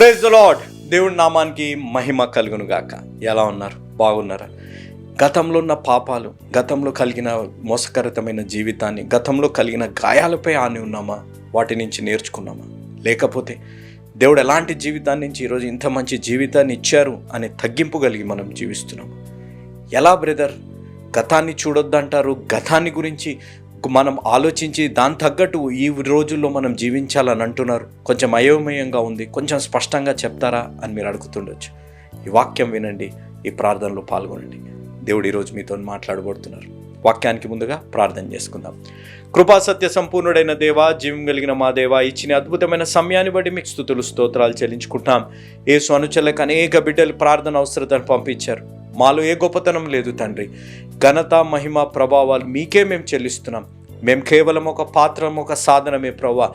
Praise the lord దేవుడి నామానికి మహిమ కలుగును గాక ఎలా ఉన్నారు? బాగున్నారా? గతంలో ఉన్న పాపాలు గతంలో కలిగిన మోసకరితమైన జీవితాన్ని గతంలో కలిగిన గాయాలపై ఆని ఉన్నామా? వాటి నుంచి నేర్చుకున్నామా? లేకపోతే దేవుడు ఎలాంటి జీవితాన్ని నుంచి ఈరోజు ఇంత మంచి జీవితాన్ని ఇచ్చారు అనే తగ్గింపు కలిగి మనం జీవిస్తున్నాం? ఎలా బ్రదర్? గతాన్ని చూడొద్దంటారు గతాన్ని గురించి మనం ఆలోచించి దాని తగ్గట్టు ఈ రోజుల్లో మనం జీవించాలని అంటున్నారు. కొంచెం అయోమయంగా ఉంది. కొంచెం స్పష్టంగా చెప్తారా అని మీరు అడుగుతుండొచ్చు. ఈ వాక్యం వినండి. ఈ ప్రార్థనలో పాల్గొనండి. దేవుడు ఈరోజు మీతో మాట్లాడబడుతున్నారు వాక్యానికి ముందుగా ప్రార్థన చేసుకుందాం. కృపా సత్య సంపూర్ణుడైన దేవా జీవం కలిగిన మా దేవా ఇచ్చిన అద్భుతమైన సమయాన్ని బట్టి మీకు స్థుతులు స్తోత్రాలు చెల్లించుకుంటాం ఏ స్వనుచలకు అనేక బిడ్డలు ప్రార్థన అవసరతను పంపించారు. మాలో ఏ గొప్పతనం లేదు తండ్రి. ఘనత మహిమ ప్రభావాలు మీకే మేము చెల్లిస్తున్నాం. మేము కేవలం ఒక పాత్రం ఒక సాధనమే ప్రవ్వా.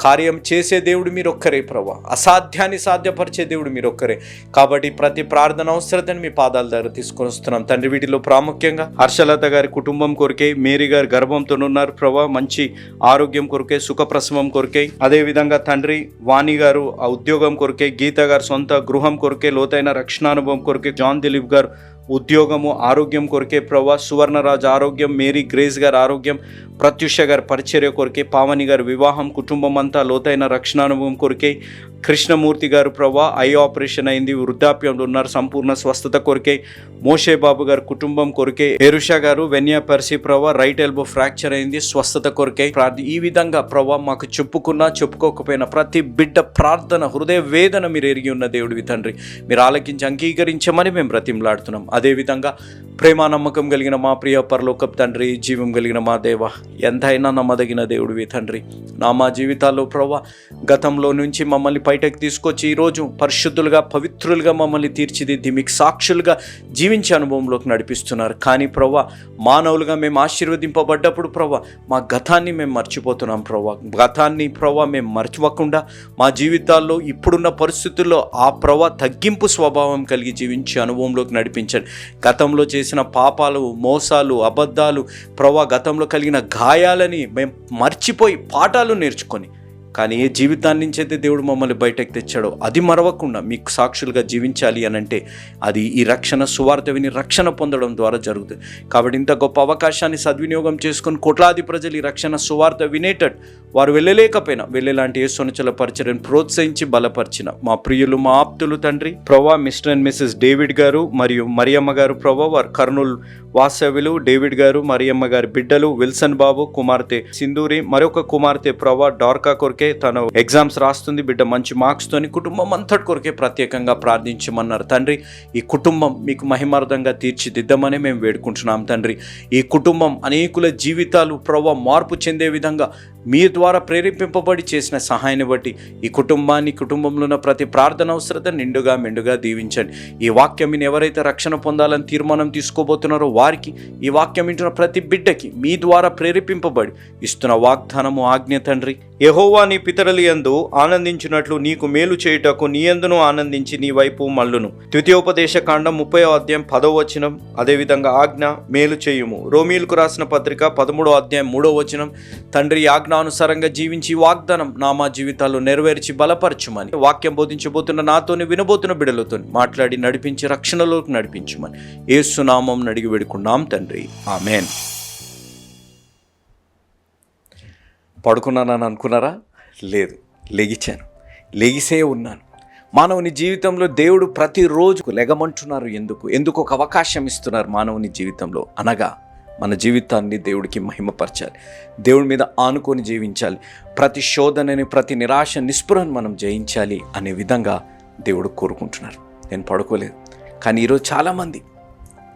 కార్యం చేసే దేవుడు మీరు ఒక్కరే ప్రవ్వా. అసాధ్యాన్ని సాధ్యపరిచే దేవుడు మీరు ఒక్కరే కాబట్టి ప్రతి ప్రార్థన అవసరతని మీ పాదాల దగ్గర తీసుకొని వస్తున్నాం. తండ్రి వీటిలో ప్రాముఖ్యంగా హర్షలత గారి కుటుంబం కొరికే మేరీ గారి గర్భంతో ఉన్నారు ప్రభా మంచి ఆరోగ్యం కొరికే సుఖప్రసవం కొరికే. అదేవిధంగా తండ్రి వాణి గారు ఆ ఉద్యోగం కొరికే గీత గారు సొంత గృహం కొరికే లోతైన రక్షణానుభవం కొరికే జాన్ దిలీప్ గారు ఉద్యోగము ఆరోగ్యం కొరికే ప్రభా సువర్ణరాజు ఆరోగ్యం మేరీ గ్రేస్ గారి ఆరోగ్యం ప్రత్యుష గారి పరిచర్య కొరికే పావని గారి వివాహం కుటుంబం అంతా లోతైన రక్షణానుభవం కొరికే కృష్ణమూర్తి గారు ప్రభా ఐ ఆపరేషన్ అయింది వృద్ధాప్యంలో ఉన్నారు సంపూర్ణ స్వస్థత కొరికే మోషే బాబు గారి కుటుంబం కొరికే ఎరుషా గారు వెన్యా పర్సి ప్రభా రైట్ ఎల్బో ఫ్రాక్చర్ అయింది స్వస్థత కొరికే ప్రార్థి ఈ విధంగా ప్రభా మాకు చెప్పుకున్నా చెప్పుకోకపోయినా ప్రతి బిడ్డ ప్రార్థన హృదయ వేదన మీరు ఎరిగి ఉన్న దేవుడివి తండ్రి. మీరు ఆలకించి అంగీకరించమని మేము బ్రతిమలాడుతున్నాం. అదేవిధంగా ప్రేమ నమ్మకం కలిగిన మా ప్రియ పరలోకప్ తండ్రి జీవం కలిగిన మా దేవ ఎంతైనా నమ్మదగిన దేవుడివి తండ్రి. నా మా జీవితాల్లో ప్రభా గతంలో నుంచి మమ్మల్ని బయటకు తీసుకొచ్చి ఈరోజు పరిశుద్ధులుగా పవిత్రులుగా మమ్మల్ని తీర్చిదిద్ది మీకు సాక్షులుగా జీవించే అనుభవంలోకి నడిపిస్తున్నారు. కానీ ప్రభా మానవులుగా మేము ఆశీర్వదింపబడ్డప్పుడు ప్రభా మా గతాన్ని మేము మర్చిపోతున్నాం ప్రభా గతాన్ని ప్రభా మేము మర్చిపోకుండా మా జీవితాల్లో ఇప్పుడున్న పరిస్థితుల్లో ఆ ప్రభా తగ్గింపు స్వభావం కలిగి జీవించే అనుభవంలోకి నడిపించండి. గతంలో చేసిన పాపాలు మోసాలు అబద్ధాలు ప్రవా గతంలో కలిగిన గాయాలని మేము మర్చిపోయి పాఠాలు నేర్చుకొని కానీ ఏ జీవితాన్ని నుంచి అయితే దేవుడు మమ్మల్ని బయటకు తెచ్చాడో అది మరవకుండా మీకు సాక్షులుగా జీవించాలి అని అంటే అది ఈ రక్షణ సువార్త విని రక్షణ పొందడం ద్వారా జరుగుతుంది. కాబట్టి ఇంత గొప్ప అవకాశాన్ని సద్వినియోగం చేసుకుని కోట్లాది ప్రజలు ఈ రక్షణ సువార్త వినేటట్టు వారు వెళ్ళలేకపోయినా వెళ్ళేలాంటి ఏ సొనచల పరిచర్యను ప్రోత్సహించి బలపరిచిన మా ప్రియులు మా ఆప్తులు తండ్రి ప్రభా మిస్టర్ అండ్ మిస్సెస్ డేవిడ్ గారు మరియు మరియమ్మ గారు ప్రభా వారు కర్నూలు వాసవిలు డేవిడ్ గారు మరియమ్మ గారి బిడ్డలు విల్సన్ బాబు కుమార్తె సింధూరి మరొక కుమార్తె ప్రభా డార్కా కొరికే తను ఎగ్జామ్స్ రాస్తుంది. బిడ్డ మంచి మార్క్స్తోని కుటుంబం అంతటి కొరకే ప్రత్యేకంగా ప్రార్థించమన్నారు. తండ్రి ఈ కుటుంబం మీకు మహిమార్థంగా తీర్చిదిద్దామని మేము వేడుకుంటున్నాం తండ్రి. ఈ కుటుంబం అనేకుల జీవితాలు ప్రభా మార్పు చెందే విధంగా మీ ద్వారా ప్రేరేపింపబడి చేసిన సహాయాన్ని బట్టి ఈ కుటుంబాన్ని కుటుంబంలో ఉన్న ప్రతి ప్రార్థన అవసరత నిండుగా మెండుగా దీవించండి. ఈ వాక్యం ఎవరైతే రక్షణ పొందాలని తీర్మానం తీసుకోబోతున్నారో వారికి ఈ వాక్యం వింటున్న ప్రతి బిడ్డకి మీ ద్వారా ప్రేరేపింపబడి ఇస్తున్న వాగ్దానము ఆజ్ఞ తండ్రి. యహోవా నీ పితరులు యందు ఆనందించినట్లు నీకు మేలు చేయుటకు నీ యందును ఆనందించి నీ వైపు మల్లును ద్వితీయోపదేశ కాండం ముప్పై అధ్యాయం పదవ వచనం అదేవిధంగా ఆజ్ఞ మేలు చేయుము. రోమీలకు రాసిన పత్రిక పదమూడో అధ్యాయం మూడో వచనం తండ్రి ఆజ్ఞానుసారంగా జీవించి వాగ్దానం నామా జీవితాలు నెరవేర్చి బలపరచుమని వాక్యం బోధించబోతున్న నాతోని వినబోతున్న బిడలతో మాట్లాడి నడిపించి రక్షణలోకి నడిపించుమని ఏసునామం నడిగి వేడుకున్నాం తండ్రి. ఆమెన్. పడుకున్నానని అనుకున్నారా? లేదు. లెగిచాను లెగిసే ఉన్నాను. మానవుని జీవితంలో దేవుడు ప్రతిరోజుకు లెగమంటున్నారు ఎందుకు? ఎందుకు ఒక అవకాశం ఇస్తున్నారు మానవుని జీవితంలో? అనగా మన జీవితాన్ని దేవుడికి మహిమపరచాలి. దేవుడి మీద ఆనుకొని జీవించాలి. ప్రతి శోధనని ప్రతి నిరాశ నిస్పృహను మనం జయించాలి అనే విధంగా దేవుడు కోరుకుంటున్నారు. నేను పడుకోలేదు. కానీ ఈరోజు చాలామంది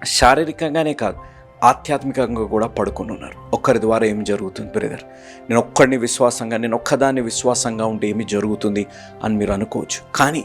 శారీరకంగానే కాదు ఆధ్యాత్మికంగా కూడా పడుకొని ఉన్నారు. ఒక్కరి ద్వారా ఏమి జరుగుతుంది బ్రదర్ నేను ఒక్కడిని విశ్వాసంగా నేను ఒక్కదాన్ని విశ్వాసంగా ఉంటే ఏమి జరుగుతుంది అని మీరు అనుకోవచ్చు. కానీ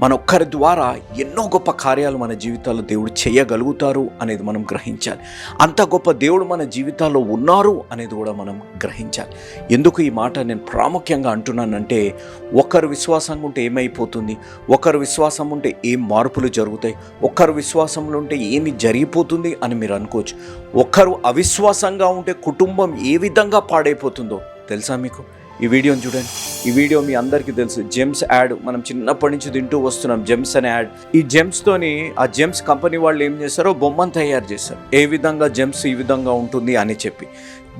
మన ఒక్కరి ద్వారా ఎన్నో గొప్ప కార్యాలు మన జీవితాల్లో దేవుడు చేయగలుగుతారు అనేది మనం గ్రహించాలి. అంత గొప్ప దేవుడు మన జీవితాల్లో ఉన్నారు అనేది కూడా మనం గ్రహించాలి. ఎందుకు ఈ మాట నేను ప్రాముఖ్యంగా అంటున్నానంటే ఒకరు విశ్వాసంగా ఉంటే ఏమైపోతుంది? ఒకరు విశ్వాసం ఉంటే ఏం మార్పులు జరుగుతాయి? ఒకరు విశ్వాసంలో ఉంటే ఏమి జరిగిపోతుంది అని మీరు అనుకోవచ్చు. ఒకరు అవిశ్వాసంగా ఉంటే కుటుంబం ఏ విధంగా పాడైపోతుందో తెలుసా మీకు? ఈ వీడియోని చూడండి. ఈ వీడియో మీ అందరికీ తెలుసు. జెమ్స్ యాడ్ మనం చిన్నప్పటి నుంచి తింటూ వస్తున్నాం. జెమ్స్ అనే యాడ్ ఈ జెమ్స్ తోని ఆ జెమ్స్ కంపెనీ వాళ్ళు ఏం చేస్తారో బొమ్మను తయారు చేస్తారు. ఏ విధంగా జెమ్స్ ఈ విధంగా ఉంటుంది అని చెప్పి.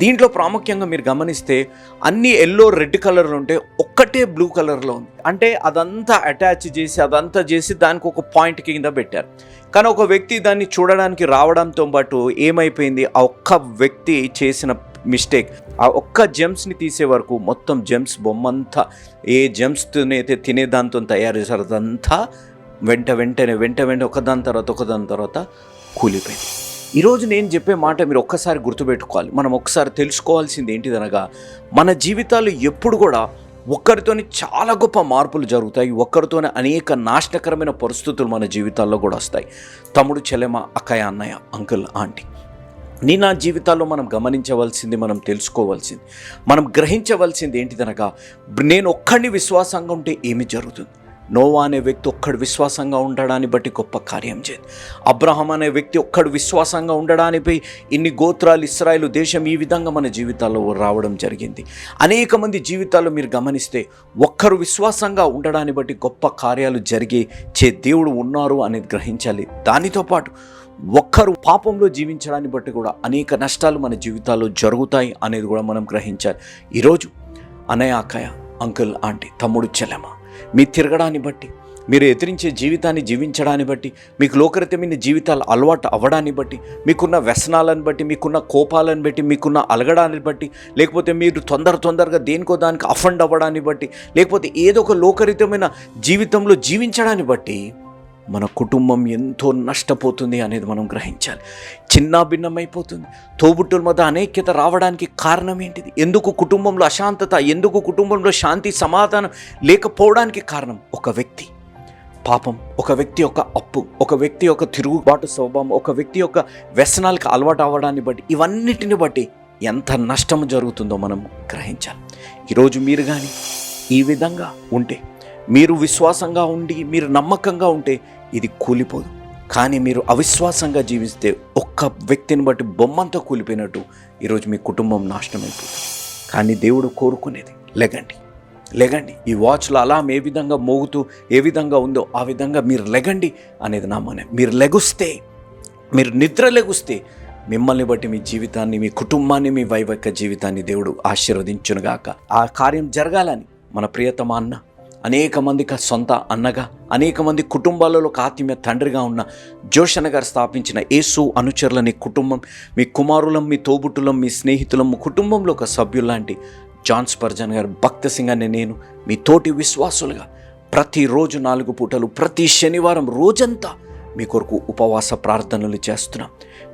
దీంట్లో ప్రాముఖ్యంగా మీరు గమనిస్తే అన్ని ఎల్లో రెడ్ కలర్లో ఉంటే ఒక్కటే బ్లూ కలర్లో ఉంది. అంటే అదంతా అటాచ్ చేసి అదంతా చేసి దానికి ఒక పాయింట్ కింద పెట్టారు. కానీ ఒక వ్యక్తి దాన్ని చూడడానికి రావడంతో పాటు ఏమైపోయింది? ఆ ఒక్క వ్యక్తి చేసిన మిస్టేక్ ఆ ఒక్క జెమ్స్ని తీసే వరకు మొత్తం జెమ్స్ బొమ్మంతా ఏ జెమ్స్తోనైతే తినే దాంతో తయారు చేశారు అదంతా వెంట వెంటనే వెంట వెంట ఒకదాని తర్వాత ఒకదాని తర్వాత కూలిపోయింది. ఈరోజు నేను చెప్పే మాట మీరు ఒక్కసారి గుర్తుపెట్టుకోవాలి. మనం ఒకసారి తెలుసుకోవాల్సింది ఏంటిదనగా మన జీవితాలు ఎప్పుడు కూడా ఒక్కరితోని చాలా గొప్ప మార్పులు జరుగుతాయి. ఒక్కరితోనే అనేక నాశనకరమైన పరిస్థితులు మన జీవితాల్లో కూడా వస్తాయి. తమ్ముడు చెల్లెమ అక్కయ్య అన్నయ్య అంకుల్ ఆంటీ. నీ నా జీవితాల్లో మనం గమనించవలసింది మనం తెలుసుకోవాల్సింది మనం గ్రహించవలసింది ఏంటిదనగా నేను ఒక్కడిని విశ్వాసంగా ఉంటే ఏమి జరుగుతుంది? నోవా అనే వ్యక్తి ఒక్కడు విశ్వాసంగా ఉండడాన్ని బట్టి గొప్ప కార్యం చేయదు అబ్రహం అనే వ్యక్తి ఒక్కడు విశ్వాసంగా ఉండడానిపై ఇన్ని గోత్రాలు ఇస్రాయలు దేశం ఈ విధంగా మన జీవితాల్లో రావడం జరిగింది. అనేక మంది జీవితాల్లో మీరు గమనిస్తే ఒక్కరు విశ్వాసంగా ఉండడాన్ని బట్టి గొప్ప కార్యాలు జరిగే చే దేవుడు ఉన్నారు అనేది గ్రహించాలి. దానితో పాటు ఒక్కరు పాపంలో జీవించడాన్ని బట్టి కూడా అనేక నష్టాలు మన జీవితాల్లో జరుగుతాయి అనేది కూడా మనం గ్రహించాలి. ఈరోజు అనయ అక్కయ్య అంకుల్ ఆంటీ తమ్ముడు చెల్లెమ మీ తిరగడాన్ని బట్టి మీరు ఎదిరించే జీవితాన్ని జీవించడాన్ని బట్టి మీకు లోకరితమైన జీవితాలు అలవాటు అవ్వడాన్ని బట్టి మీకున్న వ్యసనాలను బట్టి మీకున్న కోపాలను బట్టి మీకున్న అలగడాన్ని బట్టి లేకపోతే మీరు తొందర తొందరగా దేనికో దానికి అఫండ్ అవ్వడాన్ని బట్టి లేకపోతే ఏదో ఒక లోకరితమైన జీవితంలో జీవించడాన్ని బట్టి మన కుటుంబం ఎంతో నష్టపోతుంది అనేది మనం గ్రహించాలి. చిన్న భిన్నమైపోతుంది. తోబుట్టుల మధ్య అనేక్యత రావడానికి కారణం ఏంటిది? ఎందుకు కుటుంబంలో అశాంతత ఎందుకు కుటుంబంలో శాంతి సమాధానం లేకపోవడానికి కారణం? ఒక వ్యక్తి. పాపం. ఒక వ్యక్తి యొక్క అప్పు. ఒక వ్యక్తి యొక్క తిరుగుబాటు స్వభావం. ఒక వ్యక్తి యొక్క వ్యసనాలకు అలవాటు అవ్వడాన్ని బట్టి ఇవన్నిటిని బట్టి ఎంత నష్టం జరుగుతుందో మనం గ్రహించాలి. ఈరోజు మీరు కానీ ఈ విధంగా ఉంటే మీరు విశ్వాసంగా ఉండి మీరు నమ్మకంగా ఉంటే ఇది కూలిపోదు. కానీ మీరు అవిశ్వాసంగా జీవిస్తే ఒక్క వ్యక్తిని బట్టి బొమ్మంతా కూలిపోయినట్టు ఈరోజు మీ కుటుంబం నాశనం అయిపోతుంది కానీ దేవుడు కోరుకునేది లెగండి లెగండి. ఈ వాచ్లో అలాం ఏ విధంగా మోగుతూ ఏ విధంగా ఉందో ఆ విధంగా మీరు లెగండి అనేది నా మన. మీరు లెగుస్తే మీరు నిద్ర లెగుస్తే మిమ్మల్ని బట్టి మీ జీవితాన్ని మీ కుటుంబాన్ని మీ వైవక జీవితాన్ని దేవుడు ఆశీర్వదించునుగాక. ఆ కార్యం జరగాలని మన ప్రియతమ అన్న అనేక మందికి సొంత అన్నగా అనేక మంది కుటుంబాలలో ఒక ఆత్మీయ తండ్రిగా ఉన్న జోషన గారు స్థాపించిన యేసు అనుచరులని కుటుంబం మీ కుమారులం మీ తోబుట్టులం మీ స్నేహితులం మీ కుటుంబంలో ఒక సభ్యుల్లాంటి జాన్స్ పర్జన్ గారు భక్త సింగ్ అనే నేను మీ తోటి విశ్వాసులుగా ప్రతిరోజు నాలుగు పూటలు ప్రతి శనివారం రోజంతా మీ కొరకు ఉపవాస ప్రార్థనలు చేస్తున్నాం.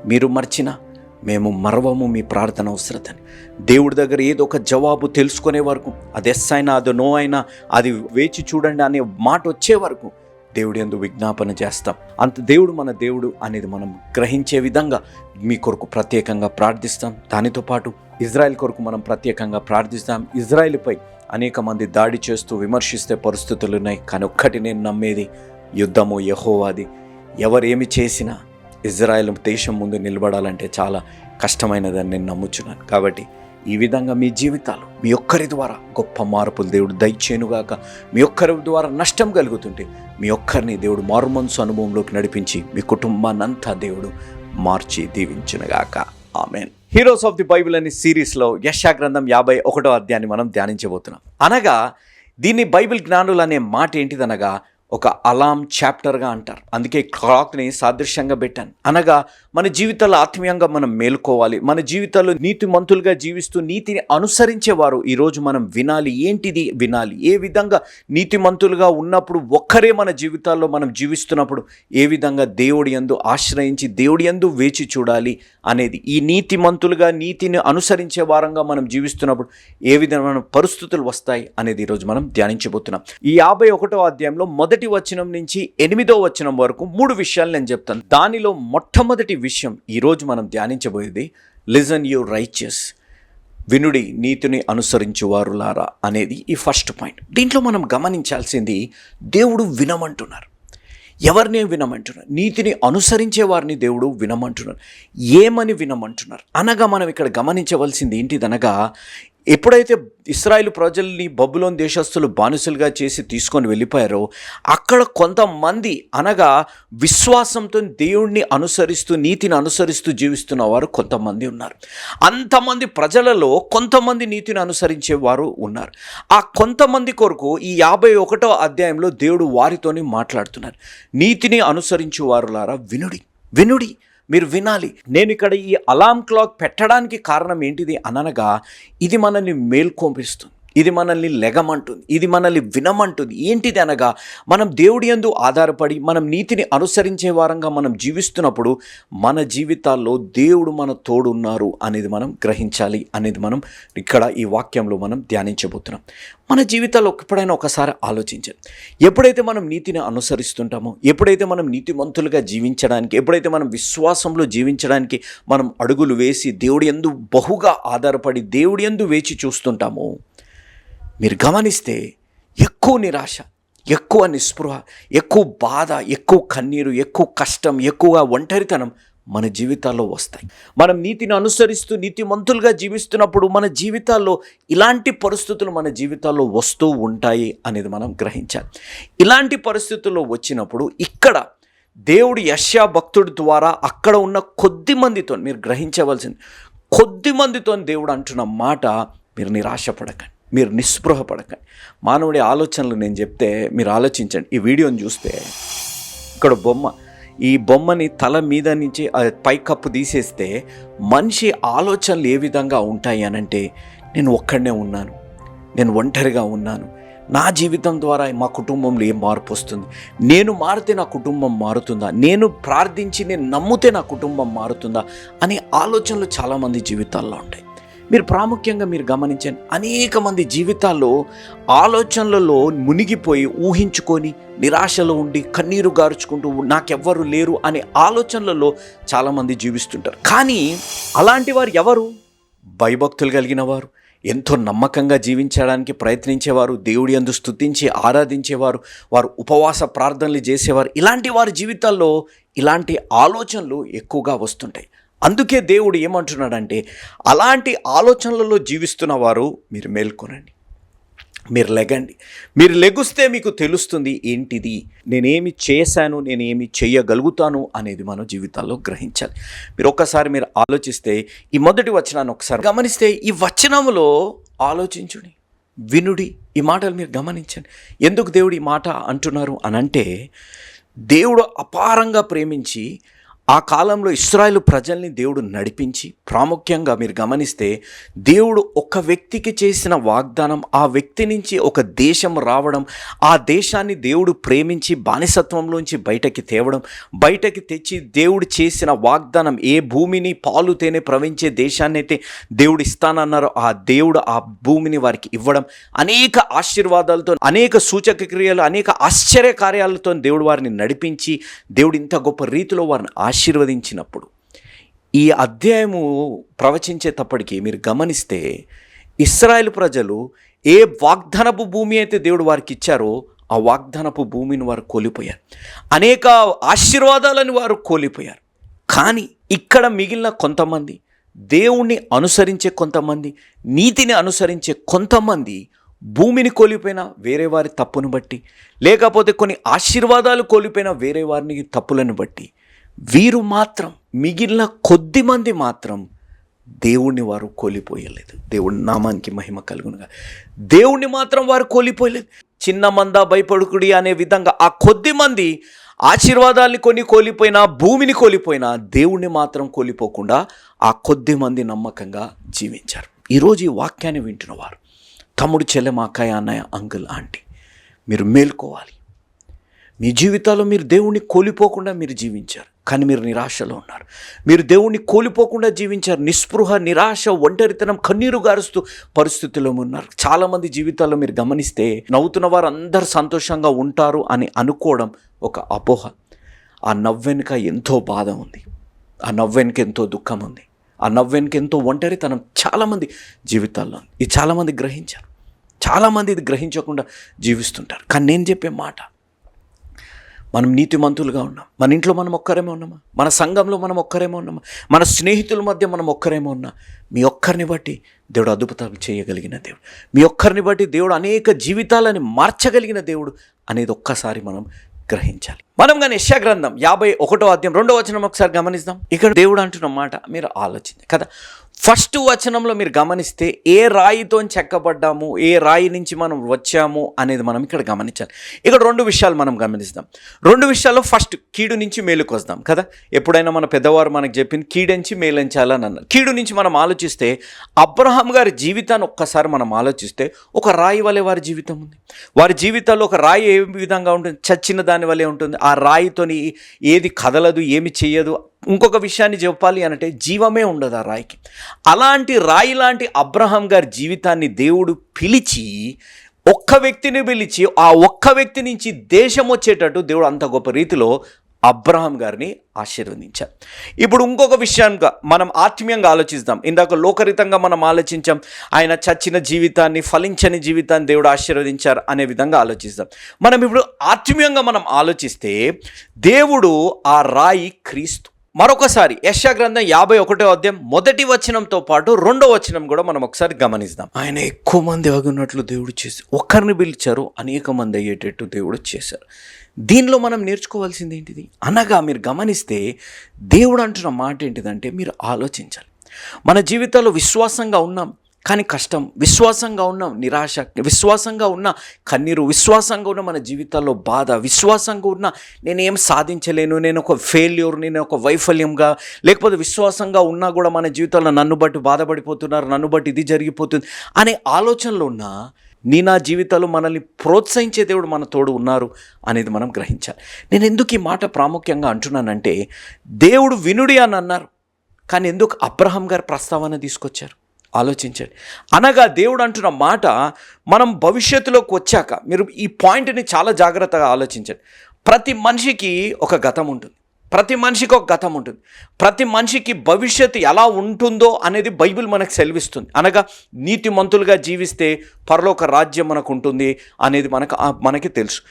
మీరు మర్చినా మేము మరవము మీ ప్రార్థన అవసరతని. దేవుడి దగ్గర ఏదో ఒక జవాబు తెలుసుకునే వరకు అది ఎస్ అయినా అది నో అయినా అది వేచి చూడండి అనే మాట వచ్చే వరకు దేవుడు ఎందు విజ్ఞాపన చేస్తాం. అంత దేవుడు మన దేవుడు అనేది మనం గ్రహించే విధంగా మీ కొరకు ప్రత్యేకంగా ప్రార్థిస్తాం. దానితో పాటు ఇజ్రాయెల్ కొరకు మనం ప్రత్యేకంగా ప్రార్థిస్తాం. ఇజ్రాయెల్పై అనేక మంది దాడి చేస్తూ విమర్శిస్తే పరిస్థితులు ఉన్నాయి కానీ ఒక్కటి నేను నమ్మేది యుద్ధము యహోవాది. ఎవరేమి చేసినా ఇజ్రాయెల్ దేశం ముందు నిలబడాలంటే చాలా కష్టమైనదని నేను నమ్ముచున్నాను. కాబట్టి ఈ విధంగా మీ జీవితాలు మీ ఒక్కరి ద్వారా గొప్ప మార్పులు దేవుడు దయచేనుగాక. మీ ఒక్కరి ద్వారా నష్టం కలుగుతుంటే మీ ఒక్కరిని దేవుడు మారుమనసు అనుభవంలోకి నడిపించి మీ కుటుంబాన్నంతా దేవుడు మార్చి దీవించునుగాక. Amen. Heroes of the Bible అనే సిరీస్లో యశా గ్రంథం యాభై ఒకటో అధ్యాయాన్ని మనం ధ్యానించబోతున్నాం. అనగా దీన్ని బైబిల్ జ్ఞానులు అనే మాట ఏంటిదనగా ఒక అలాం చాప్టర్గా అంటారు. అందుకే క్లాక్ని సాదృశ్యంగా పెట్టాను. అనగా మన జీవితాల్లో ఆత్మీయంగా మనం మేలుకోవాలి. మన జీవితాల్లో నీతిమంతులుగా జీవిస్తూ నీతిని అనుసరించేవారు ఈరోజు మనం వినాలి. ఏంటిది వినాలి? ఏ విధంగా నీతిమంతులుగా ఉన్నప్పుడు ఒక్కరే మన జీవితాల్లో మనం జీవిస్తున్నప్పుడు ఏ విధంగా దేవుడి యందు ఆశ్రయించి దేవుడి యందు వేచి చూడాలి అనేది ఈ నీతిమంతులుగా నీతిని అనుసరించే వారంగా మనం జీవిస్తున్నప్పుడు ఏ విధమైన పరిస్థితులు వస్తాయి అనేది ఈరోజు మనం ధ్యానించబోతున్నాం. ఈ యాభై ఒకటో అధ్యాయంలో మొదటి వచనం నుంచి ఎనిమిదో వచనం వరకు మూడు విషయాలు నేను చెప్తాను. దానిలో మొట్టమొదటి విషయం ఈరోజు మనం ధ్యానించబోయేది లిజన్ యూ రైచియస్ వినుడి నీతిని అనుసరించువారులారా అనేది ఈ ఫస్ట్ పాయింట్. దీంట్లో మనం గమనించాల్సింది దేవుడు వినమంటున్నారు. ఎవరిని వినమంటున్నారు? నీతిని అనుసరించే వారిని దేవుడు వినమంటున్నారు. ఏమని వినమంటున్నారు? అనగా మనం ఇక్కడ గమనించవలసింది ఏంటిదనగా ఎప్పుడైతే ఇస్రాయేల్ ప్రజల్ని బబులోన్ దేశస్తులు బానిసలుగా చేసి తీసుకొని వెళ్ళిపోయారో అక్కడ కొంతమంది అనగా విశ్వాసంతో దేవుణ్ణి అనుసరిస్తూ నీతిని అనుసరిస్తూ జీవిస్తున్న వారు కొంతమంది ఉన్నారు. అంతమంది ప్రజలలో కొంతమంది నీతిని అనుసరించే వారు ఉన్నారు. ఆ కొంతమంది కొరకు ఈ యాభై ఒకటో అధ్యాయంలో దేవుడు వారితోనే మాట్లాడుతున్నారు. నీతిని అనుసరించే వారులారా వినుడి వినుడి. మీరు వినాలి. నేను ఇక్కడ ఈ అలాం క్లాక్ పెట్టడానికి కారణం ఏంటిది అనగా ఇది మనల్ని మేల్కొంపిస్తుంది. ఇది మనల్ని లెగమంటుంది ఇది మనల్ని వినమంటుంది. ఏంటిది అనగా మనం దేవుడి యందు ఆధారపడి మనం నీతిని అనుసరించే వారంగా మనం జీవిస్తున్నప్పుడు మన జీవితాల్లో దేవుడు మన తోడున్నారు అనేది మనం గ్రహించాలి అనేది మనం ఇక్కడ ఈ వాక్యంలో మనం ధ్యానించబోతున్నాం. మన జీవితాల్లో ఎప్పుడైనా ఒకసారి ఆలోచించండి. ఎప్పుడైతే మనం నీతిని అనుసరిస్తుంటామో ఎప్పుడైతే మనం నీతిమంతులుగా జీవించడానికి ఎప్పుడైతే మనం విశ్వాసంలో జీవించడానికి మనం అడుగులు వేసి దేవుడి ఎందు బహుగా ఆధారపడి దేవుడి ఎందు వేచి చూస్తుంటామో మీరు గమనిస్తే ఎక్కువ నిరాశ ఎక్కువ నిస్పృహ ఎక్కువ బాధ ఎక్కువ కన్నీరు ఎక్కువ కష్టం ఎక్కువగా ఒంటరితనం మన జీవితాల్లో వస్తాయి. మనం నీతిని అనుసరిస్తూ నీతిమంతులుగా జీవిస్తున్నప్పుడు మన జీవితాల్లో ఇలాంటి పరిస్థితులు మన జీవితాల్లో వస్తూ ఉంటాయి అనేది మనం గ్రహించాలి. ఇలాంటి పరిస్థితుల్లో వచ్చినప్పుడు ఇక్కడ దేవుడు యశ్యా భక్తుడి ద్వారా అక్కడ ఉన్న కొద్ది మందితో మీరు గ్రహించవలసింది కొద్ది మందితో దేవుడు అంటున్న మాట మీరు నిరాశపడకండి. మీరు నిస్పృహపడకండి మానవుడి ఆలోచనలు నేను చెప్తే మీరు ఆలోచించండి. ఈ వీడియోని చూస్తే ఇక్కడ బొమ్మ. ఈ బొమ్మని తల మీద నుంచి పైకప్పు తీసేస్తే మనిషి ఆలోచనలు ఏ విధంగా ఉంటాయి అనంటే నేను ఒక్కడనే ఉన్నాను. నేను ఒంటరిగా ఉన్నాను. నా జీవితం ద్వారా మా కుటుంబంలో ఏం మార్పు వస్తుంది? నేను మారితే నా కుటుంబం మారుతుందా? నేను ప్రార్థించి నేను నమ్మితే నా కుటుంబం మారుతుందా? అనే ఆలోచనలు చాలామంది జీవితాల్లో ఉంటాయి. మీరు ప్రాముఖ్యంగా మీరు గమనించండి. అనేక మంది జీవితాల్లో ఆలోచనలలో మునిగిపోయి ఊహించుకొని నిరాశలో ఉండి కన్నీరు గార్చుకుంటూ నాకెవ్వరు లేరు అనే ఆలోచనలలో చాలామంది జీవిస్తుంటారు. కానీ అలాంటి వారు ఎవరు? భయభక్తులు కలిగిన వారు ఎంతో నమ్మకంగా జీవించడానికి ప్రయత్నించేవారు దేవుడి అందు స్తుతించి ఆరాధించేవారు వారు ఉపవాస ప్రార్థనలు చేసేవారు. ఇలాంటి వారి జీవితాల్లో ఇలాంటి ఆలోచనలు ఎక్కువగా వస్తుంటాయి. అందుకే దేవుడు ఏమంటున్నాడంటే అలాంటి ఆలోచనలలో జీవిస్తున్న వారు మీరు మేల్కొనండి. మీరు లెగండి. మీరు లెగుస్తే మీకు తెలుస్తుంది ఏంటిది? నేనేమి చేశాను నేనేమి చేయగలుగుతాను అనేది మన జీవితాల్లో గ్రహించాలి. మీరు ఒక్కసారి మీరు ఆలోచిస్తే ఈ మొదటి వచనాన్ని ఒకసారి గమనిస్తే ఈ వచనములో ఆలోచించుడి వినుడి ఈ మాటలు మీరు గమనించండి. ఎందుకు దేవుడు ఈ మాట అంటున్నారు అనంటే దేవుడు అపారంగా ప్రేమించి ఆ కాలంలో ఇస్రాయేల్ ప్రజల్ని దేవుడు నడిపించి ప్రాముఖ్యంగా మీరు గమనిస్తే దేవుడు ఒక వ్యక్తికి చేసిన వాగ్దానం ఆ వ్యక్తి నుంచి ఒక దేశం రావడం ఆ దేశాన్ని దేవుడు ప్రేమించి బానిసత్వంలోంచి బయటకి తేవడం బయటకి తెచ్చి దేవుడు చేసిన వాగ్దానం ఏ భూమిని పాలు తేనె ప్రవహించే దేశాన్ని అయితే దేవుడు ఇస్తానన్నారో ఆ దేవుడు ఆ భూమిని వారికి ఇవ్వడం అనేక ఆశీర్వాదాలతో అనేక సూచక క్రియలు అనేక ఆశ్చర్య కార్యాలతో దేవుడు వారిని నడిపించి దేవుడు ఇంత గొప్ప రీతిలో వారిని ఆశీర్వదించినప్పుడు. ఈ అధ్యాయము ప్రవచించేటప్పటికీ మీరు గమనిస్తే ఇస్రాయేల్ ప్రజలు ఏ వాగ్దానపు భూమి అయితే దేవుడు వారికి ఇచ్చారో ఆ వాగ్దానపు భూమిని వారు కోల్పోయారు. అనేక ఆశీర్వాదాలను వారు కోల్పోయారు. కానీ ఇక్కడ మిగిలిన కొంతమంది దేవుణ్ణి అనుసరించే కొంతమంది నీతిని అనుసరించే కొంతమంది భూమిని కోల్పోయిన వేరే వారి తప్పును బట్టి లేకపోతే కొన్ని ఆశీర్వాదాలు కోల్పోయిన వేరే వారిని తప్పులను బట్టి వీరు మాత్రం మిగిలిన కొద్ది మంది మాత్రం దేవుణ్ణి వారు కోల్పోయలేదు. దేవుడి నామానికి మహిమ కలుగునుగా. దేవుణ్ణి మాత్రం వారు కోల్పోయలేదు. చిన్న మంద భయపడుకుడి అనే విధంగా ఆ కొద్ది మంది ఆశీర్వాదాల్ని కొన్ని కోల్పోయినా భూమిని కోల్పోయినా దేవుణ్ణి మాత్రం కోల్పోకుండా ఆ కొద్ది మంది నమ్మకంగా జీవించారు. ఈరోజు ఈ వాక్యాన్ని వింటున్నవారు తమ్ముడు చెల్లెమ అక్కయ్య అన్నయ్య అంకుల్ ఆంటీ మీరు మేల్కోవాలి. మీ జీవితాల్లో మీరు దేవుణ్ణి కోల్పోకుండా మీరు జీవించారు. కానీ మీరు నిరాశలో ఉన్నారు. మీరు దేవుణ్ణి కోల్పోకుండా జీవించారు. నిస్పృహ నిరాశ ఒంటరితనం కన్నీరు గారుస్తూ పరిస్థితుల్లో ఉన్నారు. చాలామంది జీవితాల్లో మీరు గమనిస్తే నవ్వుతున్న వారు అందరు సంతోషంగా ఉంటారు అని అనుకోవడం ఒక అపోహ. ఆ నవ్వెనుక ఎంతో బాధ ఉంది. ఆ నవ్వెనుక ఎంతో దుఃఖం ఉంది. ఆ నవ్వెనుక ఎంతో ఒంటరితనం చాలామంది జీవితాల్లో ఇది చాలామంది గ్రహించారు. చాలామంది ఇది గ్రహించకుండా జీవిస్తుంటారు. కానీ నేను చెప్పే మాట మనం నీతిమంతులుగా ఉన్నాం. మన ఇంట్లో మనం ఒక్కరేమో ఉన్నామా? మన సంఘంలో మనం ఒక్కరేమో ఉన్నామా? మన స్నేహితుల మధ్య మనం ఒక్కరేమో ఉన్నా మీ ఒక్కరిని బట్టి దేవుడు అద్భుతాలు చేయగలిగిన దేవుడు. మీ ఒక్కరిని బట్టి దేవుడు అనేక జీవితాలని మార్చగలిగిన దేవుడు అనేది ఒక్కసారి మనం గ్రహించాలి. మనం కానీ యశాగ్రంథం యాభై ఒకటో అధ్యాయం రెండో వచనం ఒకసారి గమనిద్దాం. ఇక్కడ దేవుడు అంటున్న మాట మీరు ఆలోచించండి. కదా ఫస్ట్ వచనంలో మీరు గమనిస్తే ఏ రాయితో చెక్కబడ్డాము ఏ రాయి నుంచి మనం వచ్చాము అనేది మనం ఇక్కడ గమనించాలి. ఇక్కడ రెండు విషయాలు మనం గమనిస్తాం. రెండు విషయాల్లో ఫస్ట్ కీడు నుంచి మేలుకు వస్తాం కదా? ఎప్పుడైనా మన పెద్దవారు మనకు చెప్పింది కీడించి మేలించాలని అన్నారు. కీడు నుంచి మనం ఆలోచిస్తే అబ్రహాం గారి జీవితాన్ని ఒక్కసారి మనం ఆలోచిస్తే ఒక రాయి వలె వారి జీవితం ఉంది. వారి జీవితాల్లో ఒక రాయి ఏ విధంగా ఉంటుంది? చచ్చిన దాని వలె ఉంటుంది. ఆ రాయితోని ఏది కదలదు ఏమి చేయదు ఇంకొక విషయాన్ని చెప్పాలి అనంటే జీవమే ఉండదు ఆ రాయికి. అలాంటి రాయి లాంటి అబ్రహం గారి జీవితాన్ని దేవుడు పిలిచి ఒక్క వ్యక్తిని పిలిచి ఆ ఒక్క వ్యక్తి నుంచి దేశం వచ్చేటట్టు దేవుడు అంత గొప్ప రీతిలో అబ్రహాం గారిని ఆశీర్వదించారు ఇప్పుడు ఇంకొక విషయంగా మనం ఆత్మీయంగా ఆలోచిస్తాం ఇందాక లోకరితంగా మనం ఆలోచించాం ఆయన చచ్చిన జీవితాన్ని ఫలించని జీవితాన్ని దేవుడు ఆశీర్వదించారు అనే విధంగా ఆలోచిస్తాం మనం ఇప్పుడు ఆత్మీయంగా మనం ఆలోచిస్తే దేవుడు ఆ రాయి క్రీస్తు. మరొకసారి యశా గ్రంథం యాభై ఒకటో అధ్యాయం మొదటి వచనంతో పాటు రెండో వచనం కూడా మనం ఒకసారి గమనిద్దాం ఆయన ఎక్కువ మంది అగున్నట్లు దేవుడు చేసి ఒక్కరిని పిలిచారు అనేక మంది అయ్యేటట్టు దేవుడు చేశారు. దీనిలో మనం నేర్చుకోవాల్సింది ఏంటిది? అనగా మీరు గమనిస్తే దేవుడు అంటున్న మాట ఏంటిదంటే మీరు ఆలోచించాలి. మన జీవితాల్లో విశ్వాసంగా ఉన్నాం. కానీ కష్టం. విశ్వాసంగా ఉన్న నిరాశ విశ్వాసంగా ఉన్న కన్నీరు విశ్వాసంగా ఉన్న మన జీవితాల్లో బాధ విశ్వాసంగా ఉన్న నేనేం సాధించలేను నేను ఒక ఫెయిల్యూర్ నేను ఒక వైఫల్యంగా లేకపోతే విశ్వాసంగా ఉన్నా కూడా మన జీవితంలో నన్ను బట్టి బాధపడిపోతున్నారు నన్ను బట్టి ఇది జరిగిపోతుంది అనే ఆలోచనలో ఉన్నా నీ నా జీవితాలు మనల్ని ప్రోత్సహించే దేవుడు మన తోడు ఉన్నారు అనేది మనం గ్రహించాలి. నేను ఎందుకు ఈ మాట ప్రాముఖ్యంగా అంటున్నానంటే దేవుడు వినుడి అని అన్నారు కానీ ఎందుకు అబ్రహం గారు ప్రస్తావన తీసుకొచ్చారు? ఆలోచించండి. అనగా దేవుడు అంటున్న మాట మనం భవిష్యత్తులోకి వచ్చాక మీరు ఈ పాయింట్ని చాలా జాగ్రత్తగా ఆలోచించండి. ప్రతి మనిషికి ఒక గతం ఉంటుంది. ప్రతి మనిషికి ఒక గతం ఉంటుంది. ప్రతి మనిషికి భవిష్యత్తు ఎలా ఉంటుందో అనేది బైబిల్ మనకు సెలవిస్తుంది. అనగా నీతిమంతులుగా జీవిస్తే పరలోక రాజ్యం మనకు ఉంటుంది అనేది మనకు మనకి తెలుసు.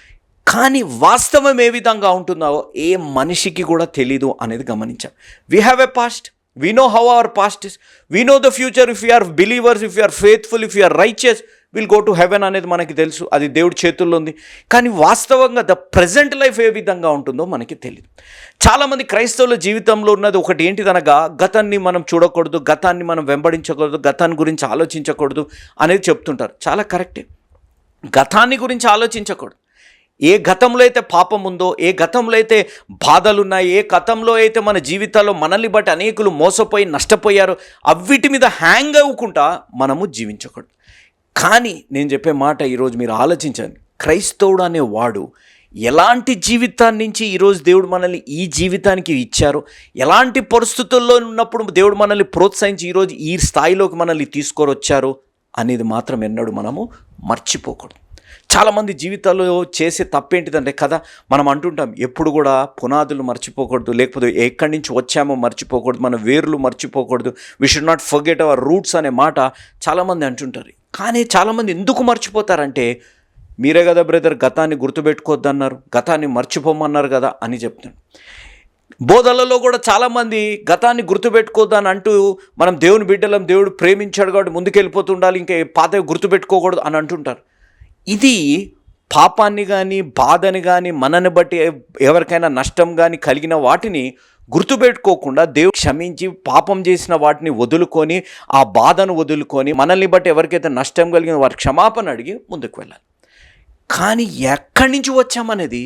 కానీ వాస్తవం ఏ విధంగా ఉంటుందో ఏ మనిషికి కూడా తెలీదు అనేది గమనించాం we have a past we know how our past is we know the future if are believers if are faithful if are righteous will go to heaven అనేది మనకి తెలుసు. అది దేవుడి చేతుల్లో ఉంది. కానీ వాస్తవంగా ద ప్రజెంట్ లైఫ్ ఏ విధంగా ఉంటుందో మనకి తెలియదు చాలామంది క్రైస్తవుల జీవితంలో ఉన్నది ఒకటి ఏంటిదనగా గతాన్ని మనం చూడకూడదు గతాన్ని మనం వెంబడించకూడదు గతాన్ని గురించి ఆలోచించకూడదు అనేది చెప్తుంటారు. చాలా కరెక్టే. గతాన్ని గురించి ఆలోచించకూడదు. ఏ గతంలో అయితే పాపం ఉందో ఏ గతంలో అయితే బాధలు ఉన్నాయి ఏ గతంలో అయితే మన జీవితాల్లో మనల్ని బట్టి అనేకులు మోసపోయి నష్టపోయారో అవిటి మీద హ్యాంగ్ అవ్వకుండా మనము జీవించకూడదు. కానీ నేను చెప్పే మాట ఈరోజు మీరు ఆలోచించండి. క్రైస్తవుడు అనేవాడు ఎలాంటి జీవితాన్ని నుంచి ఈరోజు దేవుడు మనల్ని ఈ జీవితానికి ఇచ్చారు ఎలాంటి పరిస్థితుల్లో ఉన్నప్పుడు దేవుడు మనల్ని ప్రోత్సహించి ఈరోజు ఈ స్థాయిలోకి మనల్ని తీసుకొని వచ్చారు అనేది మాత్రం ఎన్నడూ మనము మర్చిపోకూడదు. చాలామంది జీవితాల్లో చేసే తప్పేంటిదంటే కదా మనం అంటుంటాం ఎప్పుడు కూడా పునాదులు మర్చిపోకూడదు లేకపోతే ఎక్కడి నుంచి వచ్చామో మర్చిపోకూడదు మన వేర్లు మర్చిపోకూడదు we should not forget our roots అనే మాట చాలామంది అంటుంటారు. కానీ చాలామంది ఎందుకు మర్చిపోతారంటే మీరే కదా బ్రదర్ గతాన్ని గుర్తుపెట్టుకోవద్దన్నారు గతాన్ని మర్చిపోమన్నారు కదా అని చెప్తాను బోధలలో కూడా చాలామంది గతాన్ని గుర్తుపెట్టుకోవద్దని అంటూ మనం దేవుని బిడ్డలం దేవుడు ప్రేమించాడు కాబట్టి ముందుకెళ్ళిపోతుండాలి ఇంకా పాత గుర్తుపెట్టుకోకూడదు అని అంటుంటారు. ఇది పాపాన్ని కానీ బాధని కానీ మనని బట్టి ఎవరికైనా నష్టం కానీ కలిగిన వాటిని గుర్తుపెట్టుకోకుండా దేవుడు క్షమించి పాపం చేసిన వాటిని వదులుకొని ఆ బాధను వదులుకొని మనల్ని బట్టి ఎవరికైతే నష్టం కలిగిన వారి క్షమాపణ అడిగి ముందుకు వెళ్ళాలి. కానీ ఎక్కడి నుంచి వచ్చామనేది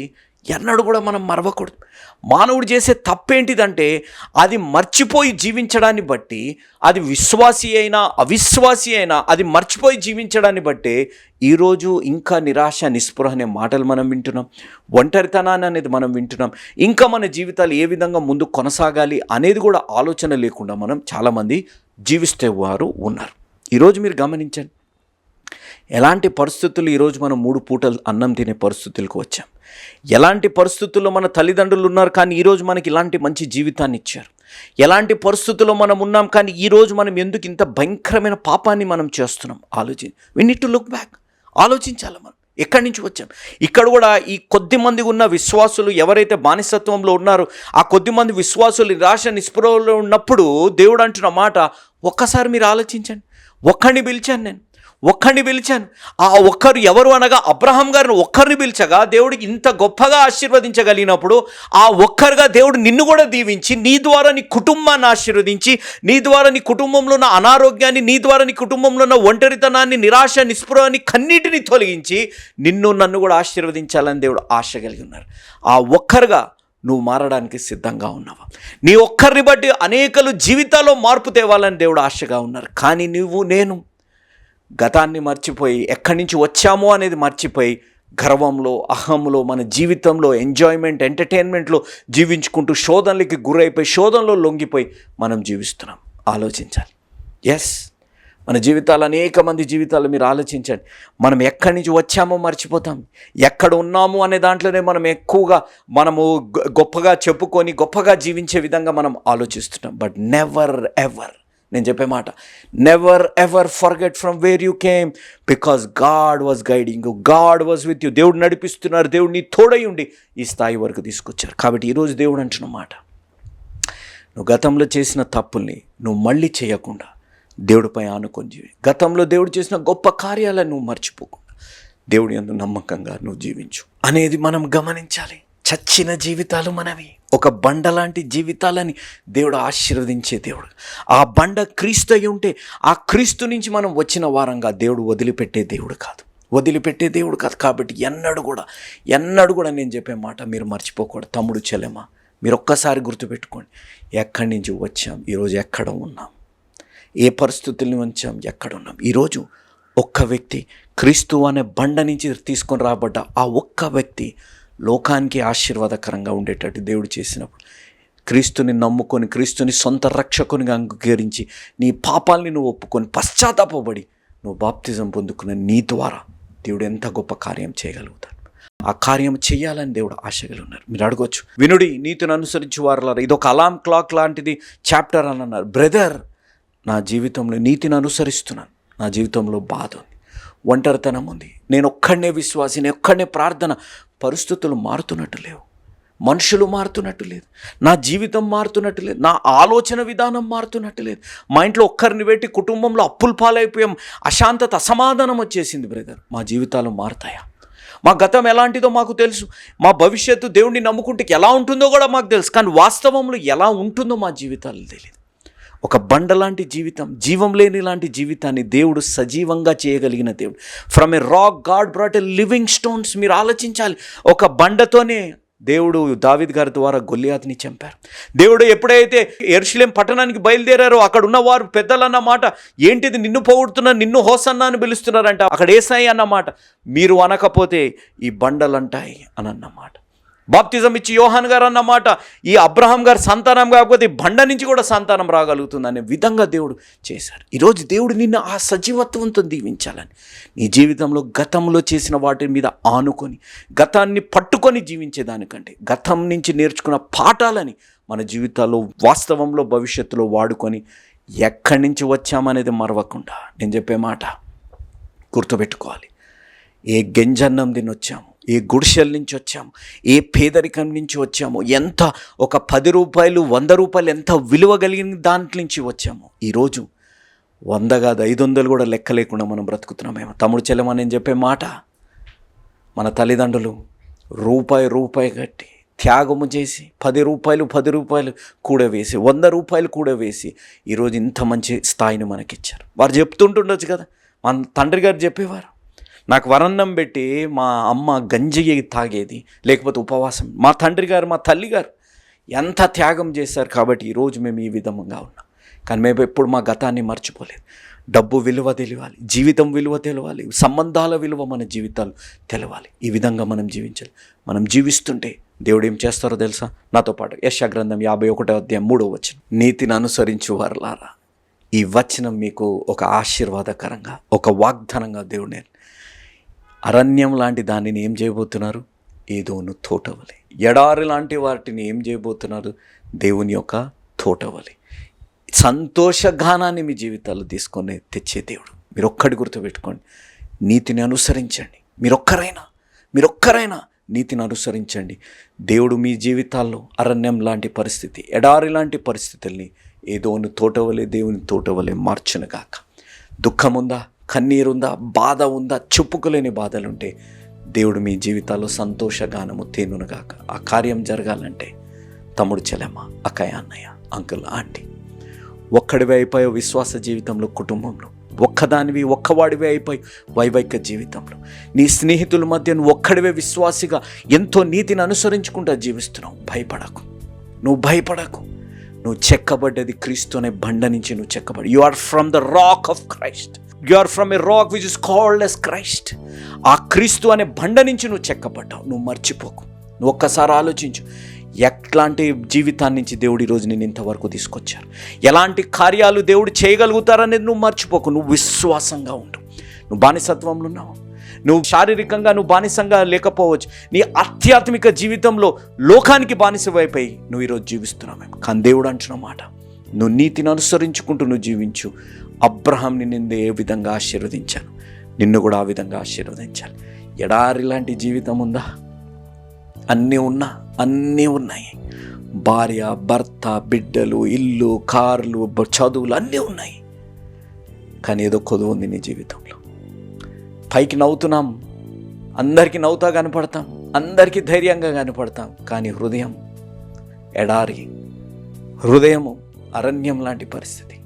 ఎన్నడూ కూడా మనం మరవకూడదు. మానవుడు చేసే తప్పేంటిదంటే అది మర్చిపోయి జీవించడాన్ని బట్టి అది విశ్వాసి అయినా అవిశ్వాసి అయినా అది మర్చిపోయి జీవించడాన్ని బట్టి ఈరోజు ఇంకా నిరాశ నిస్పృహ అనే మాటలు మనం వింటున్నాం. ఒంటరితనాన్ని అనేది మనం వింటున్నాం. ఇంకా మన జీవితాలు ఏ విధంగా ముందు కొనసాగాలి అనేది కూడా ఆలోచన లేకుండా మనం చాలామంది జీవిస్తే వారు ఉన్నారు. ఈరోజు మీరు గమనించండి. ఎలాంటి పరిస్థితులు ఈరోజు మనం మూడు పూటలు అన్నం తినే పరిస్థితులకు వచ్చాం. ఎలాంటి పరిస్థితుల్లో మన తల్లిదండ్రులు ఉన్నారు కానీ ఈరోజు మనకి ఇలాంటి మంచి జీవితాన్ని ఇచ్చారు? ఎలాంటి పరిస్థితుల్లో మనం ఉన్నాం కానీ ఈరోజు మనం ఎందుకు ఇంత భయంకరమైన పాపాన్ని మనం చేస్తున్నాం? ఆలోచి we need to look back ఆలోచించాలి మనం. ఎక్కడి నుంచి వచ్చాం? ఇక్కడ కూడా ఈ కొద్ది మంది ఉన్న విశ్వాసులు ఎవరైతే బానిసత్వంలో ఉన్నారో ఆ కొద్ది మంది విశ్వాసులు నిరాశ నిస్పృహలో ఉన్నప్పుడు దేవుడు అంటున్న మాట ఒక్కసారి మీరు ఆలోచించండి. ఒక్కడిని పిలిచాను నేను. ఒక్కరిని పిలిచాను. ఆ ఒక్కరు ఎవరు అనగా అబ్రహం గారిని ఒక్కరిని పిలిచగా దేవుడు ఇంత గొప్పగా ఆశీర్వదించగలిగినప్పుడు ఆ ఒక్కరుగా దేవుడు నిన్ను కూడా దీవించి నీ ద్వారా నీ కుటుంబాన్ని ఆశీర్వదించి నీ ద్వారా నీ కుటుంబంలో ఉన్న అనారోగ్యాన్ని నీ ద్వారా నీ కుటుంబంలో ఉన్న ఒంటరితనాన్ని నిరాశ నిస్పృహాన్ని కన్నిటిని తొలగించి నిన్ను నన్ను కూడా ఆశీర్వదించాలని దేవుడు ఆశ కలిగి ఉన్నారు. ఆ ఒక్కరుగా నువ్వు మారడానికి సిద్ధంగా ఉన్నావా? నీ ఒక్కరిని బట్టి అనేకలు జీవితాల్లో మార్పు తేవాలని దేవుడు ఆశగా ఉన్నారు. కానీ నువ్వు నేను గతాన్ని మర్చిపోయి ఎక్కడి నుంచి వచ్చామో అనేది మర్చిపోయి గర్వంలో అహంలో మన జీవితంలో ఎంజాయ్మెంట్ ఎంటర్టైన్మెంట్లో జీవించుకుంటూ శోధనలకి గురైపోయి శోధనలో లొంగిపోయి మనం జీవిస్తున్నాం. ఆలోచించాలి. ఎస్ మన జీవితాలు అనేక మంది జీవితాలు మీరు ఆలోచించండి. మనం ఎక్కడి నుంచి వచ్చామో మర్చిపోతాం. ఎక్కడ ఉన్నాము అనే దాంట్లోనే మనం ఎక్కువగా మనము గొప్పగా చెప్పుకొని గొప్పగా జీవించే విధంగా మనం ఆలోచిస్తున్నాం. బట్ నెవర్ ఎవర్ నేను చెప్పే మాట. Never ever forget from where you came because God was guiding you God was with you దేవుడు నడిపిస్తున్నారు. దేవుడు నీ తోడై ఉండి ఈ స్థాయి వరకు తీసుకొచ్చారు. కాబట్టి ఈరోజు దేవుడు అంటున్న మాట. నువ్వు గతంలో చేసిన తప్పుల్ని నువ్వు మళ్ళీ చేయకుండా దేవుడిపై ఆనుకొని జీవి. గతంలో దేవుడు చేసిన గొప్ప కార్యాలను నువ్వు మర్చిపోకుండా దేవుడి యందు నమ్మకంగా నువ్వు జీవించు. అనేది మనం గమనించాలి. చచ్చిన జీవితాలు మనవి. ఒక బండ లాంటి జీవితాలని దేవుడు ఆశీర్వదించే దేవుడు. ఆ బండ క్రీస్తు అయి ఉంటే ఆ క్రీస్తు నుంచి మనం వచ్చిన వారంగా దేవుడు వదిలిపెట్టే దేవుడు కాదు. వదిలిపెట్టే దేవుడు కాదు. కాబట్టి ఎన్నడూ కూడా ఎన్నడూ కూడా నేను చెప్పే మాట మీరు మర్చిపోకూడదు. తమ్ముడు చెల్లెమా మీరు ఒక్కసారి గుర్తుపెట్టుకోండి. ఎక్కడి నుంచి వచ్చాం? ఈరోజు ఎక్కడ ఉన్నాం? ఏ పరిస్థితుల్ని ఉంచాం? ఎక్కడ ఉన్నాం? ఈరోజు ఒక్క వ్యక్తి క్రీస్తు అనే బండ నుంచి తీసుకొని రాబడ్డ ఆ ఒక్క వ్యక్తి లోకానికి ఆశీర్వాదకరంగా ఉండేటట్టు దేవుడు చేసినప్పుడు. క్రీస్తుని నమ్ముకొని క్రీస్తుని సొంత రక్షకునిగా అంగీకరించి నీ పాపాల్ని నువ్వు ఒప్పుకొని పశ్చాత్తాపబడి నువ్వు బాప్తిజం పొందుకున్న నీ ద్వారా దేవుడు ఎంత గొప్ప కార్యం చేయగలుగుతాడు. ఆ కార్యం చేయాలని దేవుడు ఆశగలు ఉన్నారు. మీరు అడగొచ్చు. వినుడి నీతిని అనుసరించి వారు ఇది ఒక అలాం క్లాక్ లాంటిది చాప్టర్ అని అన్నారు. బ్రదర్ నా జీవితంలో నీతిని అనుసరిస్తున్నాను. నా జీవితంలో బాధ ఉంది. ఒంటరితనం ఉంది. నేను ఒక్కడనే విశ్వాసి నేను ఒక్కడనే ప్రార్థన పరిస్థితులు మారుతున్నట్టు లేవు. మనుషులు మారుతున్నట్టు లేదు. నా జీవితం మారుతున్నట్టు లేదు. నా ఆలోచన విధానం మారుతున్నట్టు లేదు. మా ఇంట్లో ఒక్కరిని పెట్టి కుటుంబంలో అప్పులు పాలైపోయాం. అశాంతత అసమాధానం వచ్చేసింది బ్రదర్. మా జీవితాలు మారుతాయా? మా గతం ఎలాంటిదో మాకు తెలుసు. మా భవిష్యత్తు దేవుణ్ణి నమ్ముకుంటే ఎలా ఉంటుందో కూడా మాకు తెలుసు. కానీ వాస్తవంలో ఎలా ఉంటుందో మా జీవితాలు తెలియదు ఒక బండ లాంటి జీవితం జీవం లేని లాంటి జీవితాన్ని దేవుడు సజీవంగా చేయగలిగిన దేవుడు. From a rock God brought a living stones మీరు ఆలోచించాలి ఒక బండతోనే దేవుడు దావిద్ గారి ద్వారా గొల్లియాతిని చంపారు. దేవుడు ఎప్పుడైతే ఎర్షిలేం పట్టణానికి బయలుదేరారో అక్కడ ఉన్నవారు పెద్దలన్న మాట ఏంటిది నిన్ను పోగొడుతున్నా నిన్ను హోసన్నా అని పిలుస్తున్నారంట. అక్కడ ఏసాయి అన్నమాట మీరు అనకపోతే ఈ బండలంటాయి అని అన్నమాట బాప్తిజం ఇచ్చి యోహాన్ గారు అన్నమాట ఈ అబ్రహాం గారు సంతానం కాకపోతే బండ నుంచి కూడా సంతానం రాగలుగుతుంది అనే విధంగా దేవుడు చేశారు. ఈరోజు దేవుడు నిన్ను ఆ సజీవత్వంతో దీవించాలని నీ జీవితంలో గతంలో చేసిన వాటి మీద ఆనుకొని గతాన్ని పట్టుకొని జీవించేదానికంటే గతం నుంచి నేర్చుకున్న పాఠాలని మన జీవితాల్లో వాస్తవంలో భవిష్యత్తులో వాడుకొని ఎక్కడి నుంచి వచ్చామనేది మరవకుండా నేను చెప్పే మాట గుర్తుపెట్టుకోవాలి. ఏ గెంజన్నం తినొచ్చాము ఏ గుడిసెల నుంచి వచ్చాము? ఏ పేదరికం నుంచి వచ్చాము? ఎంత ఒక పది రూపాయలు వంద రూపాయలు ఎంత విలువ కలిగిన దాంట్లో నుంచి వచ్చాము? ఈరోజు వంద కాదు ఐదు వందలు కూడా లెక్క లేకుండా మనం బ్రతుకుతున్నామేమో. తమ్ముడు చెల్లెమా నేను చెప్పే మాట మన తల్లిదండ్రులు రూపాయి రూపాయి కట్టి త్యాగము చేసి పది రూపాయలు పది రూపాయలు కూడా వేసి వంద రూపాయలు కూడా వేసి ఈరోజు ఇంత మంచి స్థాయిని మనకిచ్చారు. వారు చెప్తుంటుండొచ్చు కదా? మన తండ్రి గారు చెప్పేవారు. నాకు వరన్నం పెట్టి మా అమ్మ గంజి తాగేది లేకపోతే ఉపవాసం. మా తండ్రి గారు మా తల్లి గారు ఎంత త్యాగం చేశారు కాబట్టి ఈరోజు మేము ఈ విధంగా ఉన్నాం. కానీ మేము ఎప్పుడు మా గతాన్ని మర్చిపోలేదు. డబ్బు విలువ తెలియాలి జీవితం విలువ తెలవాలి సంబంధాల విలువ మన జీవితాలు తెలవాలి. ఈ విధంగా మనం జీవించాలి. మనం జీవిస్తుంటే దేవుడు ఏం చేస్తారో తెలుసా? నాతో పాటు యశ గ్రంథం యాభై ఒకటో అధ్యాయం మూడో వచనం. నీతిని అనుసరించు వారలారా. ఈ వచనం మీకు ఒక ఆశీర్వాదకరంగా ఒక వాగ్దానంగా దేవుడు నేను అరణ్యం లాంటి దానిని ఏం చేయబోతున్నారు? ఏదోను తోటవలి. ఎడారి లాంటి వాటిని ఏం చేయబోతున్నారు? దేవుని యొక్క తోటవలి. సంతోషగానాన్ని మీ జీవితాల్లో తీసుకొని తెచ్చే దేవుడు. మీరు ఒక్కడి గుర్తుపెట్టుకోండి. నీతిని అనుసరించండి. మీరొక్కరైనా మీరొక్కరైనా నీతిని అనుసరించండి. దేవుడు మీ జీవితాల్లో అరణ్యం లాంటి పరిస్థితి ఎడారి లాంటి పరిస్థితుల్ని ఏదోను తోటవలే దేవుని తోటవలే మార్చునుగాక దుఃఖముందా? కన్నీరుందా బాధ ఉందా చెప్పుకోలేని బాధలుంటే దేవుడు మీ జీవితాల్లో సంతోషగానము తేనునుగాక. ఆ కార్యం జరగాలంటే తమ్ముడు చెలమ్మ అక్కయ్య అన్నయ్య అంకుల్ ఆంటీ ఒక్కడివే అయిపోయావు విశ్వాస జీవితంలో కుటుంబంలో. ఒక్కదానివి ఒక్కవాడివే అయిపోయి వైవైక జీవితంలో. నీ స్నేహితుల మధ్య నువ్వు ఒక్కడివే విశ్వాసిగా ఎంతో నీతిని అనుసరించుకుంటా జీవిస్తున్నావు. భయపడకు. నువ్వు భయపడకు. నువ్వు చెక్కబడ్డది క్రీస్తు అనే బండ నుంచి నువ్వు చెక్కబడి you are from the rock of Christ you are from a rock which is called as Christ ఆ క్రీస్తు అనే బండ నుంచి నువ్వు చెక్కబడ్డావు. నువ్వు మర్చిపోకు. నువ్వు ఒక్కసారి ఆలోచించు. ఎట్లాంటి జీవితాన్ని నుంచి దేవుడు ఈరోజు నేను ఇంతవరకు తీసుకొచ్చారు? ఎలాంటి కార్యాలు దేవుడు చేయగలుగుతారనేది నువ్వు మర్చిపోకు. నువ్వు విశ్వాసంగా ఉండు. నువ్వు బానిసత్వంలో ఉన్నావు. నువ్వు శారీరకంగా నువ్వు బానిసంగా లేకపోవచ్చు. నీ ఆధ్యాత్మిక జీవితంలో లోకానికి బానిసవైపోయి నువ్వు ఈరోజు జీవిస్తున్నావు. కానీ దేవుడు అంటున్న మాట నువ్వు నీతిని అనుసరించుకుంటూ నువ్వు జీవించు. అబ్రహాంని నిన్ను ఏ విధంగా ఆశీర్వదించాను? నిన్ను కూడా ఆ విధంగా ఆశీర్వదించాలి. ఎడారి లాంటి జీవితం ఉందా? అన్నీ ఉన్నా అన్నీ ఉన్నాయి. భార్య భర్త బిడ్డలు ఇల్లు కార్లు చదువులు అన్నీ ఉన్నాయి. కానీ ఏదో కొదువు ఉంది నీ జీవితంలో. పైకి నవ్వుతున్నాం. అందరికీ నవ్వుతా కనపడతాం. అందరికీ ధైర్యంగా కనపడతాం. కానీ హృదయం ఎడారి హృదయము అరణ్యం లాంటి పరిస్థితి.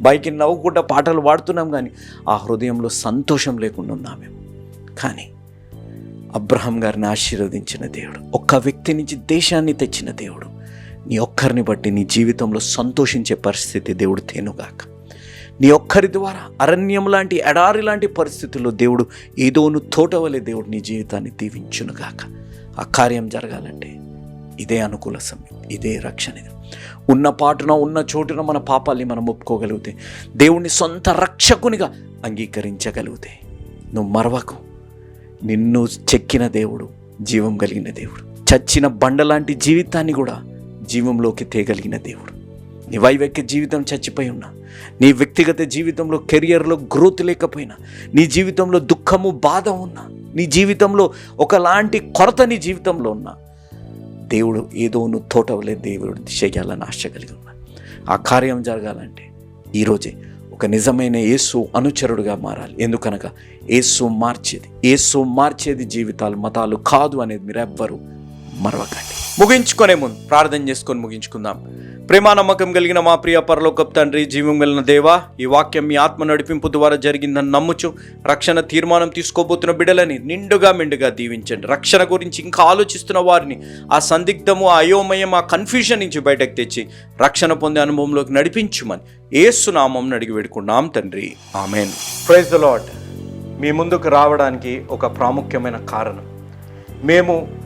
బైకి నవ్వుకుంటా పాటలు పాడుతున్నాం కానీ ఆ హృదయంలో సంతోషం లేకుండా ఉన్నాం మేము. కానీ అబ్రహం గారిని ఆశీర్వదించిన దేవుడు ఒక్క వ్యక్తి నుంచి దేశాన్ని తెచ్చిన దేవుడు నీ ఒక్కరిని బట్టి నీ జీవితంలో సంతోషించే పరిస్థితి దేవుడు తేనుగాక. నీ ఒక్కరి ద్వారా అరణ్యం లాంటి ఎడారి లాంటి పరిస్థితుల్లో దేవుడు ఏదోను తోటవలే దేవుడు నీ జీవితాన్ని దీవించునుగాక. ఆ కార్యం జరగాలంటే ఇదే అనుకూల సమయం ఇదే రక్షణ ఇది. ఉన్న పాటున ఉన్న చోటున మన పాపాల్ని మనం ఒప్పుకోగలిగితే దేవుణ్ణి సొంత రక్షకునిగా అంగీకరించగలిగితే నువ్వు మరవకు. నిన్ను చెక్కిన దేవుడు జీవం కలిగిన దేవుడు. చచ్చిన బండలాంటి జీవితాన్ని కూడా జీవంలోకి తేగలిగిన దేవుడు. నీ వైవక్య జీవితం చచ్చిపోయి ఉన్నా నీ వ్యక్తిగత జీవితంలో కెరియర్లో గ్రోత్ లేకపోయినా నీ జీవితంలో దుఃఖము బాధ ఉన్నా నీ జీవితంలో ఒకలాంటి కొరత నీ జీవితంలో ఉన్నా దేవుడు ఏదో నువ్వు తోటవలే దేవుడు చేయాలని ఆశ కలిగి ఉన్నా ఆ కార్యం జరగాలంటే ఈరోజే ఒక నిజమైన యేసు అనుచరుడుగా మారాలి. ఎందుకనగా యేసు మార్చేది. యేసు మార్చేది జీవితాలు మతాలు కాదు అనేది మీరు మరవకండి. ముగించుకునే ముందు ప్రార్థన చేసుకొని ముగించుకుందాం. ప్రేమ నమ్మకం కలిగిన మా ప్రియ పరలోకప్ తండ్రి జీవం వెళ్ళిన దేవా ఈ వాక్యం మీ ఆత్మ నడిపింపు ద్వారా జరిగిందని నమ్ముచు రక్షణ తీర్మానం తీసుకోబోతున్న బిడ్డలని నిండుగా మెండుగా దీవించండి. రక్షణ గురించి ఇంకా ఆలోచిస్తున్న వారిని ఆ సందిగ్ధము ఆ అయోమయం ఆ కన్ఫ్యూజన్ నుంచి బయటకు తెచ్చి రక్షణ పొందే అనుభవంలోకి నడిపించుమని ఏసు నామం అడిగి వేడుకున్నాం తండ్రి. ఆమెన్. ప్రైజ్ ద లాడ్ మీ ముందుకు రావడానికి ఒక ప్రాముఖ్యమైన కారణం. మేము